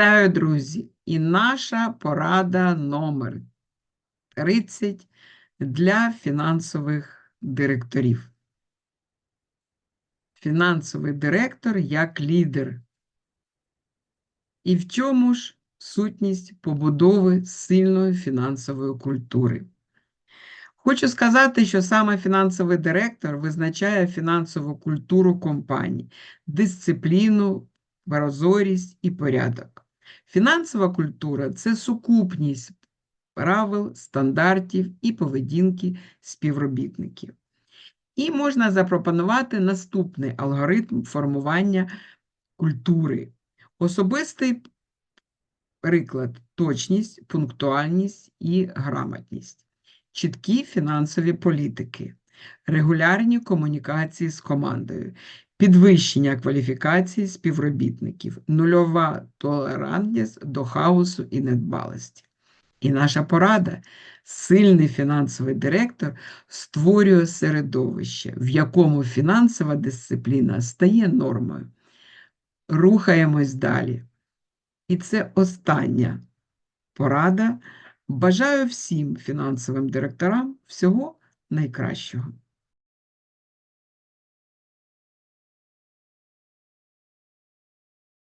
Вітаю, друзі! І наша порада номер 30 для фінансових директорів. Фінансовий директор як лідер. І в чому ж сутність побудови сильної фінансової культури? Хочу сказати, що саме фінансовий директор визначає фінансову культуру компанії, дисципліну, прозорість і порядок. Фінансова культура це сукупність правил, стандартів і поведінки співробітників. І можна запропонувати наступний алгоритм формування культури. Особистий приклад точність, пунктуальність і грамотність, чіткі фінансові політики, регулярні комунікації з командою, підвищення кваліфікації співробітників, нульова толерантність до хаосу і недбалості. І наша порада сильний фінансовий директор створює середовище, в якому фінансова дисципліна стає нормою. Рухаємось далі. І це остання порада. Бажаю всім фінансовим директорам всього найкращого.